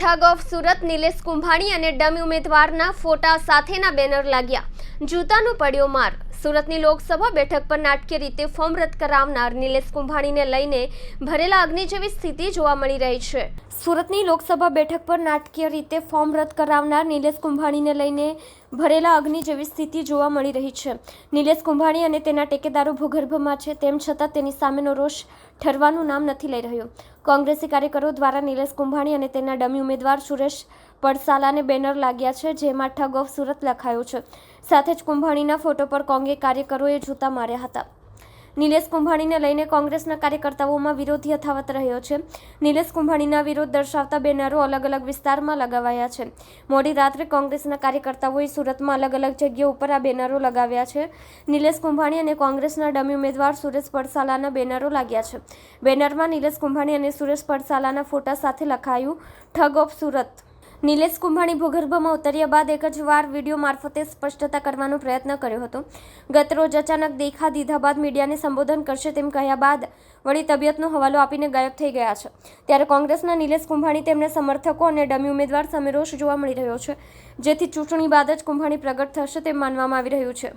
ઠગ of Surat Nilesh Kumbhani અને dummy ઉમેદવારના ફોટા સાથેના બેનર લાગ્યા. જૂતાનો પડ્યો માર. સુરતની લોકસભા બેઠક પર નાટકીય રીતે ફોર્મ રદ કરાવનાર નિલેશ કુંભાણીને લઈને ભરેલા અગ્નિ જેવી સ્થિતિ જોવા મળી રહી છે. સુરતની લોકસભા બેઠક પર નાટકીય રીતે ફોર્મ રદ કરાવનાર નિલેશ કુંભાણીને લઈને ભરેલા અગ્નિ જેવી સ્થિતિ જોવા મળી રહી છે. નિલેશ કુંભાણી અને તેના ટેકેદારો ભૂગર્ભમાં છે. તેમ છતાં તેની સામેનો રોષ ઠરવાનું નામ નથી લઈ રહ્યું. કોંગ્રેસી કાર્યકરો દ્વારા નિલેશ કુંભાણી અને તેના ડમી ઉમેદવાર સુરેશ પડસાલાને બેનર લાગ્યા છે, જેમાં ઠગ ઓફ સુરત લખાયું છે. સાથે જ કુંભાણીના ફોટો પર કોંગે કાર્યકરોએ જૂતા માર્યા હતા. નિલેશ કુંભાણીને લઈને કોંગ્રેસના કાર્યકર્તાઓમાં વિરોધ યથાવત રહ્યો છે. નિલેશ કુંભાણીના વિરોધ દર્શાવતા બેનરો અલગ અલગ વિસ્તારમાં લગાવાયા છે. મોડી રાત્રે કોંગ્રેસના કાર્યકર્તાઓએ સુરતમાં અલગ અલગ જગ્યાઓ ઉપર આ બેનરો લગાવ્યા છે. નિલેશ કુંભાણી અને કોંગ્રેસના ડમી ઉમેદવાર સુરેશ પડસાલાના બેનરો લાગ્યા છે. બેનરમાં નિલેશ કુંભાણી અને સુરેશ પડસાલાના ફોટા સાથે લખાયું, ઠગ ઓફ સુરત. નિલેશ કુંભાણી ભૂગર્ભમાં ઉતર્યા બાદ એક જ વાર વીડિયો મારફતે સ્પષ્ટતા કરવાનો પ્રયત્ન કર્યો હતો. ગતરોજ અચાનક દેખા દીધા બાદ મીડિયાને સંબોધન કરશે તેમ કહ્યા બાદ વળી તબિયતનો હવાલો આપીને ગાયબ થઈ ગયા છે. ત્યારે કોંગ્રેસના નિલેશ કુંભાણી તેમના સમર્થકો અને ડમી ઉમેદવાર સામે રોષ જોવા મળી રહ્યો છે. જેથી ચૂંટણી બાદ જ કુંભાણી પ્રગટ થશે તેમ માનવામાં આવી રહ્યું છે.